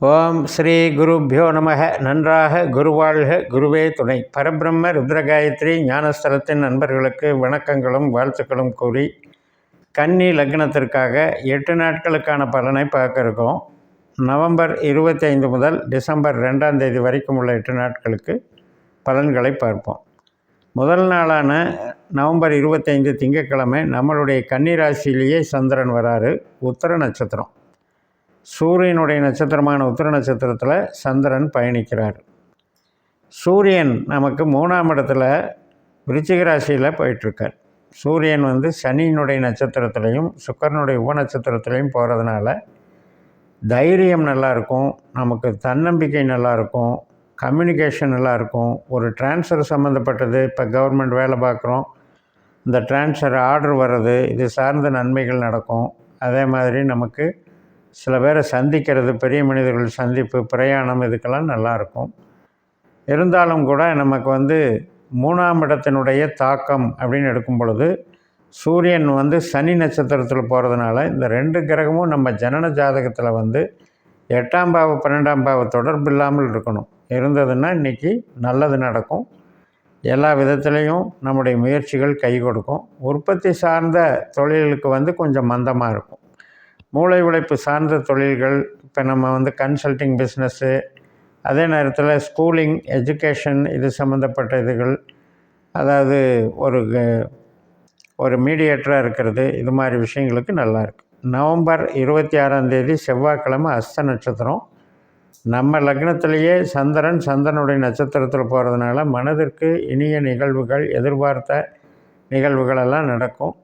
ஓம் ஸ்ரீ குருப்பியோ நமக. நன்றாக குருவாழ்க. குருவே துணை. பரபிரம்ம ருத்ரகாயத்ரி ஞானஸ்தலத்தின் நண்பர்களுக்கு வணக்கங்களும் வாழ்த்துக்களும் கூறி கன்னி லக்னத்திற்காக எட்டு நாட்களுக்கான பலனை பார்க்குறோம். நவம்பர் இருபத்தைந்து முதல் டிசம்பர் ரெண்டாம் தேதி வரைக்கும் உள்ள எட்டு நாட்களுக்கு பலன்களை பார்ப்போம். முதல் நாளான நவம்பர் இருபத்தைந்து திங்கட்கிழமை நம்மளுடைய கன்னி ராசியிலேயே சந்திரன் வராரு. உத்தர நட்சத்திரம். சூரியனுடைய நட்சத்திரமான உத்திர நட்சத்திரத்தில் சந்திரன் பயணிக்கிறார். சூரியன் நமக்கு மூணாம் இடத்துல விருச்சிக ராசியில் போயிட்டுருக்கார். சூரியன் வந்து சனியினுடைய நட்சத்திரத்துலேயும் சுக்கரனுடைய உப நட்சத்திரத்துலேயும் போகிறதுனால தைரியம் நல்லாயிருக்கும் நமக்கு தன்னம்பிக்கை நல்லாயிருக்கும் கம்யூனிகேஷன் நல்லாயிருக்கும் ஒரு டிரான்ஸ்ஃபர் சம்மந்தப்பட்டது இப்போ கவர்மெண்ட் வேலை பார்க்குறோம் இந்த டிரான்ஸ்ஃபர் ஆர்டர் வர்றது இது சார்ந்த நன்மைகள் நடக்கும். அதே மாதிரி நமக்கு சில பேரை சந்திக்கிறது பெரிய மனிதர்கள் சந்திப்பு பிரயாணம் இதுக்கெல்லாம் நல்லாயிருக்கும். இருந்தாலும் கூட நமக்கு வந்து மூணாம் இடத்தினுடைய தாக்கம் அப்படின்னு எடுக்கும் பொழுது சூரியன் வந்து சனி நட்சத்திரத்தில் போகிறதுனால இந்த ரெண்டு கிரகமும் நம்ம ஜனன ஜாதகத்தில் வந்து எட்டாம் பாவ பன்னெண்டாம் பாவ தொடர்பு இல்லாமல் இருக்கணும். இருந்ததுன்னா இன்றைக்கி நல்லது நடக்கும். எல்லா விதத்துலேயும் நம்முடைய முயற்சிகள் கை கொடுக்கும். உற்பத்தி சார்ந்த தொழில்களுக்கு வந்து கொஞ்சம் மந்தமாக இருக்கும். மூளை உழைப்பு சார்ந்த தொழில்கள் இப்போ நம்ம வந்து கன்சல்டிங் பிஸ்னஸ்ஸு அதே நேரத்தில் ஸ்கூலிங் எஜுகேஷன் இது சம்மந்தப்பட்ட இதுகள் அதாவது ஒரு ஒரு மீடியேட்டராக இருக்கிறது இது மாதிரி விஷயங்களுக்கு நல்லாயிருக்கு நவம்பர் இருபத்தி ஆறாம் தேதி செவ்வாய்க்கிழமை அஸ்த நட்சத்திரம். நம்ம லக்னத்திலேயே சந்திரன் சந்திரனுடைய நட்சத்திரத்தில் போகிறதுனால மனதிற்கு இனிய நிகழ்வுகள் எதிர்பார்த்த நிகழ்வுகளெல்லாம் நடக்கும்.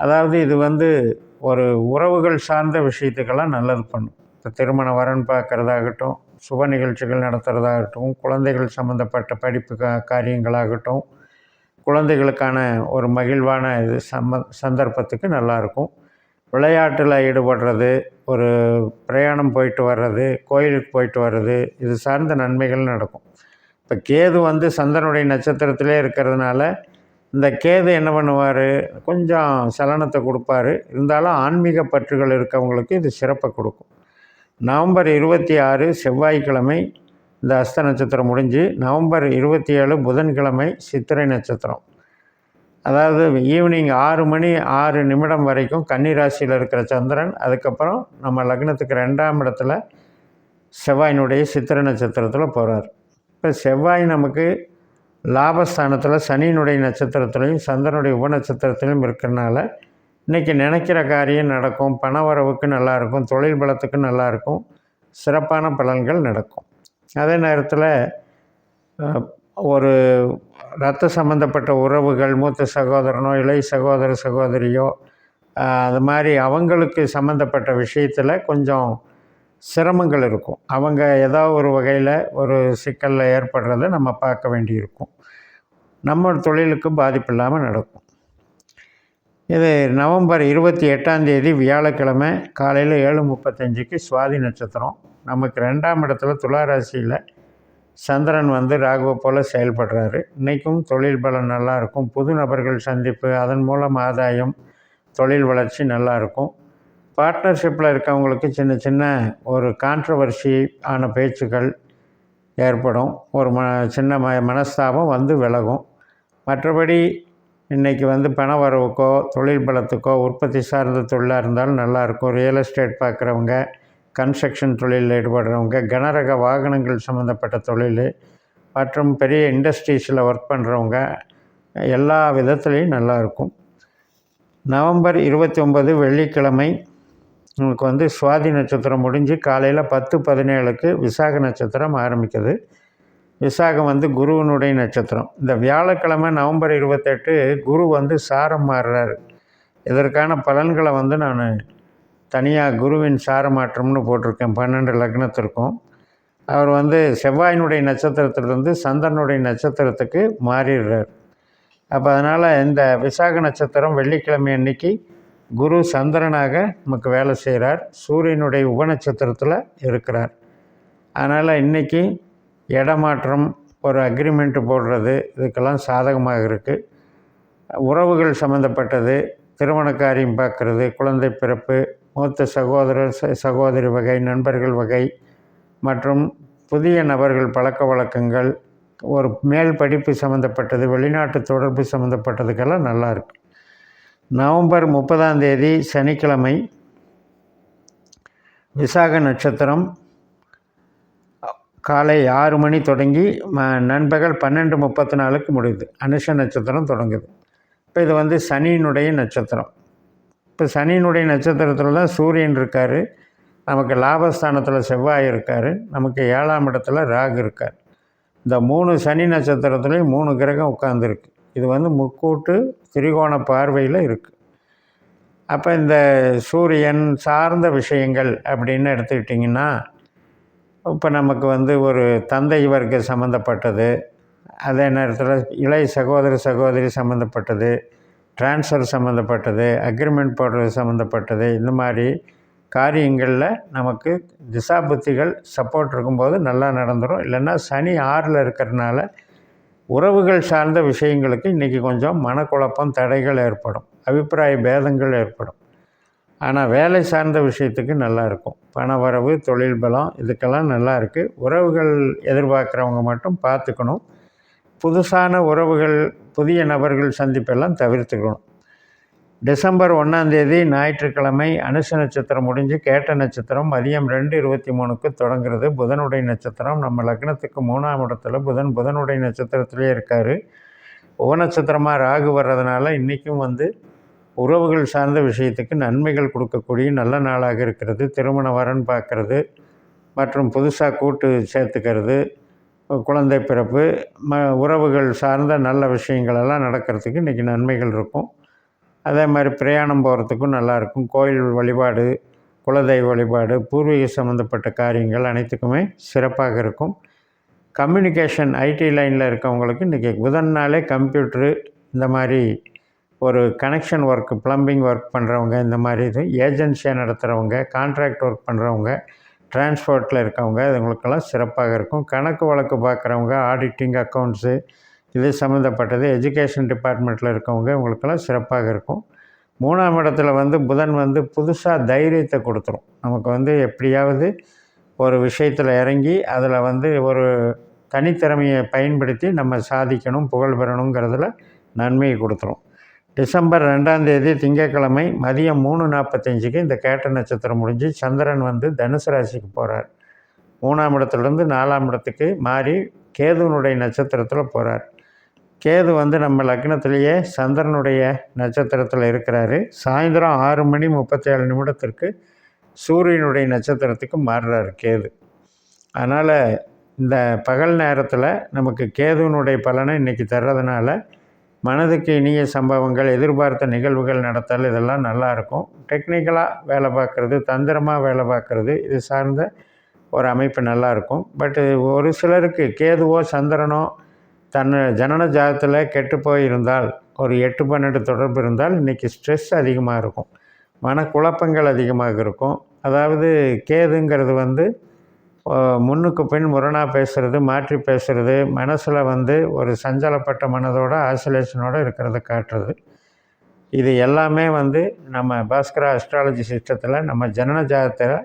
அதாவது இது வந்து ஒரு உறவுகள் சார்ந்த விஷயத்துக்கெல்லாம் நல்லது பண்ணும். இப்போ திருமண வரன் பார்க்குறதாகட்டும் சுப நிகழ்ச்சிகள் நடத்துகிறதாகட்டும் குழந்தைகள் சம்மந்தப்பட்ட படிப்பு கா காரியங்களாகட்டும் குழந்தைகளுக்கான ஒரு மகிழ்வான இது சம்ம சந்தர்ப்பத்துக்கு நல்லாயிருக்கும். விளையாட்டில் ஈடுபடுறது ஒரு பிரயாணம் போயிட்டு வர்றது கோயிலுக்கு போயிட்டு வர்றது இது சார்ந்த நன்மைகள் நடக்கும். இப்போ கேது வந்து சந்தனுடைய நட்சத்திரத்திலே இருக்கிறதுனால இந்த கேது என்ன பண்ணுவார்? கொஞ்சம் சலனத்தை கொடுப்பாரு. இருந்தாலும் ஆன்மீக பற்றுகள் இருக்கவங்களுக்கு இது சிறப்பை கொடுக்கும். நவம்பர் இருபத்தி ஆறு செவ்வாய்க்கிழமை இந்த அஸ்த நட்சத்திரம் முடிஞ்சு நவம்பர் இருபத்தி ஏழு புதன்கிழமை சித்திரை நட்சத்திரம். அதாவது ஈவினிங் ஆறு மணி ஆறு நிமிடம் வரைக்கும் கன்னிராசியில் இருக்கிற சந்திரன் அதுக்கப்புறம் நம்ம லக்னத்துக்கு ரெண்டாம் இடத்துல செவ்வாயினுடைய சித்திரை நட்சத்திரத்தில் போகிறார் இப்போ செவ்வாய் நமக்கு லாபஸ்தானத்தில் சனியினுடைய நட்சத்திரத்துலையும் சந்திரனுடைய உப நட்சத்திரத்திலையும் இருக்கிறனால இன்றைக்கி நினைக்கிற காரியம் நடக்கும். பண வரவுக்கு நல்லாயிருக்கும் தொழில் பலத்துக்கு நல்லாயிருக்கும் சிறப்பான பலன்கள் நடக்கும். அதே நேரத்தில் ஒரு ரத்த சம்மந்தப்பட்ட உறவுகள் மூத்த சகோதரனோ இளைய சகோதர சகோதரியோ அது மாதிரி அவங்களுக்கு சம்மந்தப்பட்ட விஷயத்தில் கொஞ்சம் சிரமங்கள் இருக்கும். அவங்க ஏதோ ஒரு வகையில் ஒரு சிக்கலில் ஏற்படுறத நம்ம பார்க்க வேண்டியிருக்கும். நம்ம தொழிலுக்கு பாதிப்பு இல்லாமல் நடக்கும். இது நவம்பர் இருபத்தி எட்டாம் தேதி வியாழக்கிழமை காலையில் ஏழு முப்பத்தஞ்சுக்கு சுவாதி நட்சத்திரம். நமக்கு ரெண்டாம் இடத்துல துளாராசியில் சந்திரன் வந்து ராகுவை போல் செயல்படுறாரு. இன்றைக்கும் தொழில் பலம் நல்லாயிருக்கும் புது நபர்கள் சந்திப்பு அதன் மூலம் ஆதாயம் தொழில் வளர்ச்சி நல்லாயிருக்கும் பார்ட்னர்ஷிப்பில் இருக்கவங்களுக்கு சின்ன சின்ன ஒரு கான்ட்ரவர்சி ஆன பேச்சுக்கள் ஏற்படும். ஒரு ம சின்ன ம மனஸ்தாபம் வந்து விலகும். மற்றபடி இன்றைக்கி வந்து பண வரவுக்கோ தொழில் பலத்துக்கோ உற்பத்தி சார்ந்த தொழிலாக இருந்தாலும் நல்லாயிருக்கும் ரியல் எஸ்டேட் பார்க்குறவங்க கன்ஸ்ட்ரக்ஷன் தொழிலில் ஈடுபடுறவங்க கனரக வாகனங்கள் சம்மந்தப்பட்ட தொழில் மற்றும் பெரிய இண்டஸ்ட்ரீஸில் ஒர்க் பண்ணுறவங்க எல்லா விதத்துலேயும் நல்லாயிருக்கும் நவம்பர் இருபத்தி ஒம்பது வெள்ளிக்கிழமை உங்களுக்கு வந்து சுவாதி நட்சத்திரம் முடிஞ்சு காலையில் பத்து பதினேழுக்கு விசாக நட்சத்திரம் ஆரம்பிக்குது. விசாகம் வந்து குருவனுடைய நட்சத்திரம். இந்த வியாழக்கிழமை நவம்பர் இருபத்தெட்டு குரு வந்து சாரம் மாறுறார். இதற்கான பலன்களை வந்து நான் தனியாக குருவின் சார மாற்றம்னு போட்டிருக்கேன். பன்னெண்டு லக்னத்திற்கும். அவர் வந்து செவ்வாயினுடைய நட்சத்திரத்திலிருந்து சந்திரனுடைய நட்சத்திரத்துக்கு மாறிடுறார். அப்போ அதனால் இந்த விசாக நட்சத்திரம் வெள்ளிக்கிழமை அன்னைக்கு குரு சந்திரனாக நமக்கு வேலை செய்கிறார் சூரியனுடைய உபநட்சத்திரத்தில் இருக்கிறார். அதனால் இன்றைக்கி இடமாற்றம் ஒரு அக்ரிமெண்ட்டு போடுறது இதுக்கெல்லாம் சாதகமாக இருக்குது உறவுகள் சம்மந்தப்பட்டது திருமண காரியம் பார்க்குறது குழந்தை பிறப்பு மூத்த சகோதரர் சகோதரி வகை நண்பர்கள் வகை மற்றும் புதிய நபர்கள் பழக்க வழக்கங்கள் ஒரு மேல் படிப்பு சம்மந்தப்பட்டது வெளிநாட்டு தொடர்பு சம்மந்தப்பட்டதுக்கெல்லாம் நல்லாயிருக்கு நவம்பர் முப்பதாம் தேதி சனிக்கிழமை விசாக நட்சத்திரம் காலை ஆறு மணி தொடங்கி ம நண்பகல் பன்னெண்டு முப்பத்தி நாலுக்கு முடியுது. அனுஷ நட்சத்திரம் தொடங்குது. இப்போ இது வந்து சனியினுடைய நட்சத்திரம். இப்போ சனியினுடைய நட்சத்திரத்தில் தான் சூரியன் இருக்கார். நமக்கு லாபஸ்தானத்தில் செவ்வாய் இருக்கார். நமக்கு ஏழாம் இடத்துல ராகு இருக்கார். இந்த மூணு சனி நட்சத்திரத்துலேயும் மூணு கிரகம் உட்காந்துருக்கு இது வந்து முக்கூட்டு திரிகோண பார்வையில் இருக்குது அப்போ இந்த சூரியன் சார்ந்த விஷயங்கள் அப்படின்னு எடுத்துக்கிட்டிங்கன்னா இப்போ நமக்கு வந்து ஒரு தந்தை வர்க்க சம்மந்தப்பட்டது அதே நேரத்தில் இளைய சகோதர சகோதரி சம்மந்தப்பட்டது ட்ரான்ஸ்ஃபர் சம்மந்தப்பட்டது அக்ரிமெண்ட் போடுறது சம்மந்தப்பட்டது இந்த மாதிரி காரியங்களில் நமக்கு திசாபுத்திகள் சப்போர்ட் இருக்கும்போது நல்லா நடந்துடும் இல்லைன்னா சனி ஆறில் இருக்கிறதுனால உறவுகள் சார்ந்த விஷயங்களுக்கு இன்றைக்கி கொஞ்சம் மனக்குழப்பம் தடைகள் ஏற்படும். அபிப்பிராய பேதங்கள் ஏற்படும். ஆனால் வேலை சார்ந்த விஷயத்துக்கு நல்லா இருக்கும். பண வரவு தொழில் பலம் இதுக்கெல்லாம் நல்லா இருக்குது உறவுகள் எதிர்பார்க்குறவங்க மட்டும் பார்த்துக்கணும் புதுசான உறவுகள் புதிய நபர்கள் சந்திப்பெல்லாம் தவிர்த்துக்கணும். டிசம்பர் ஒன்றாந்தேதி ஞாயிற்றுக்கிழமை அனுச நட்சத்திரம் முடிஞ்சு கேட்ட நட்சத்திரம் மதியம் ரெண்டு இருபத்தி மூணுக்கு தொடங்குறது புதனுடைய நட்சத்திரம். நம்ம லக்னத்துக்கு மூணாம் இடத்துல புதன் புதனுடைய நட்சத்திரத்திலே இருக்கார். உபநட்சத்திரமாக ராகு வர்றதுனால இன்றைக்கும் வந்து உறவுகள் சார்ந்த விஷயத்துக்கு நன்மைகள் கொடுக்கக்கூடிய நல்ல நாளாக இருக்கிறது. திருமண வரன் பார்க்குறது மற்றும் புதுசாக கூட்டு சேர்த்துக்கிறது குழந்தை பிறப்பு ம உறவுகள் சார்ந்த நல்ல விஷயங்களெல்லாம் நடக்கிறதுக்கு இன்றைக்கி நன்மைகள் இருக்கும். அதே மாதிரி பிரயாணம் போகிறதுக்கும் நல்லாயிருக்கும் கோயில் வழிபாடு குலதெய்வ வழிபாடு பூர்வீக சம்மந்தப்பட்ட காரியங்கள் அனைத்துக்குமே சிறப்பாக இருக்கும். கம்யூனிகேஷன் ஐடி லைனில் இருக்கவங்களுக்கு இன்றைக்கி புதன் நாளே கம்ப்யூட்ரு இந்த மாதிரி ஒரு கனெக்ஷன் ஒர்க் ப்ளம்பிங் ஒர்க் பண்ணுறவங்க இந்த மாதிரி இது ஏஜென்சியாக நடத்துகிறவங்க கான்ட்ராக்ட் ஒர்க் பண்ணுறவங்க டிரான்ஸ்போர்ட்டில் இருக்கவங்க இவங்களுக்கெல்லாம் சிறப்பாக இருக்கும். கணக்கு வழக்கு பார்க்குறவங்க ஆடிட்டிங் அக்கௌண்ட்ஸு இது சம்மந்தப்பட்டது எஜுகேஷன் டிபார்ட்மெண்ட்டில் இருக்கவங்க இவங்களுக்கெல்லாம் சிறப்பாக இருக்கும். மூணாம் இடத்துல வந்து புதன் வந்து புதுசாக தைரியத்தை கொடுத்துரும். நமக்கு வந்து எப்படியாவது ஒரு விஷயத்தில் இறங்கி அதில் வந்து ஒரு தனித்திறமையை பயன்படுத்தி நம்ம சாதிக்கணும் புகழ் பெறணுங்கிறதுல நன்மையை கொடுத்துரும். டிசம்பர் ரெண்டாம் தேதி திங்கட்கிழமை மதியம் மூணு நாற்பத்தஞ்சுக்கு இந்த கேட்ட நட்சத்திரம் முடிஞ்சு சந்திரன் வந்து தனுசு ராசிக்கு போகிறார் மூணாம் இடத்துலேருந்து நாலாம் இடத்துக்கு மாறி கேதுனுடைய நட்சத்திரத்தில் போகிறார் கேது வந்து நம்ம லக்னத்திலேயே சந்திரனுடைய நட்சத்திரத்தில் இருக்கிறாரு. சாயந்தரம் ஆறு மணி முப்பத்தேழு நிமிடத்திற்கு சூரியனுடைய நட்சத்திரத்துக்கு மாறுறார் கேது. அதனால் இந்த பகல் நேரத்தில் நமக்கு கேதுவனுடைய பலனை இன்றைக்கி தர்றதுனால மனதுக்கு இனிய சம்பவங்கள் எதிர்பார்த்த நிகழ்வுகள் நடத்தல் இதெல்லாம் நல்லாயிருக்கும். டெக்னிக்கலாக வேலை பார்க்குறது தந்திரமாக வேலை பார்க்குறது இது சார்ந்த ஒரு அமைப்பு நல்லாயிருக்கும். பட்டு ஒரு சிலருக்கு கேதுவோ சந்திரனோ தன் ஜனன ஜாதத்தில் கெட்டு போயிருந்தால் ஒரு எட்டு பன்னெண்டு தொடர்பு இருந்தால் இன்றைக்கி ஸ்ட்ரெஸ் அதிகமாக இருக்கும். மனக்குழப்பங்கள் அதிகமாக இருக்கும். அதாவது கேதுங்கிறது வந்து முன்னுக்கு பின் முரணாக பேசுகிறது மாற்றி பேசுகிறது மனசில் வந்து ஒரு சஞ்சலப்பட்ட மனதோட ஆசோலேஷனோடு இருக்கிறத காட்டுறது. இது எல்லாமே வந்து நம்ம பாஸ்கரா அஸ்ட்ராலஜி சிஸ்டத்தில் நம்ம ஜனன ஜாதத்தில்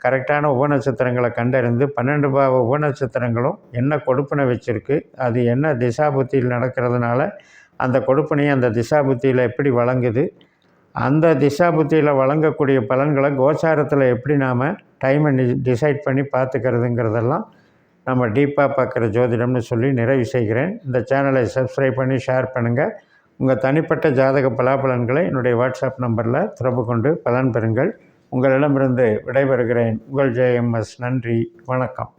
கரெக்டான உபநட்சத்திரங்களை கண்டறிந்து பன்னெண்டு பாவ உபநட்சத்திரங்களும் என்ன கொடுப்பினை வச்சுருக்கு அது என்ன திசா புத்தியில் நடக்கிறதுனால அந்த கொடுப்பினை அந்த திசா புத்தியில் எப்படி வழங்குது அந்த திசாபுத்தியில் வழங்கக்கூடிய பலன்களை கோச்சாரத்தில் எப்படி நாம் டைமை டிசைட் பண்ணி பார்த்துக்கிறதுங்கிறதெல்லாம் நம்ம டீப்பாக பார்க்குற ஜோதிடம்னு சொல்லி நிறைவு செய்கிறேன். இந்த சேனலை சப்ஸ்கிரைப் பண்ணி ஷேர் பண்ணுங்கள் உங்கள் தனிப்பட்ட ஜாதக பலாபலன்களை என்னுடைய வாட்ஸ்அப் நம்பரில் தொடர்பு கொண்டு பலன் பெறுங்கள். உங்களிடமிருந்து விடைபெறுகிறேன். உங்கள் ஜேஎம்எஸ் நன்றி. வணக்கம்.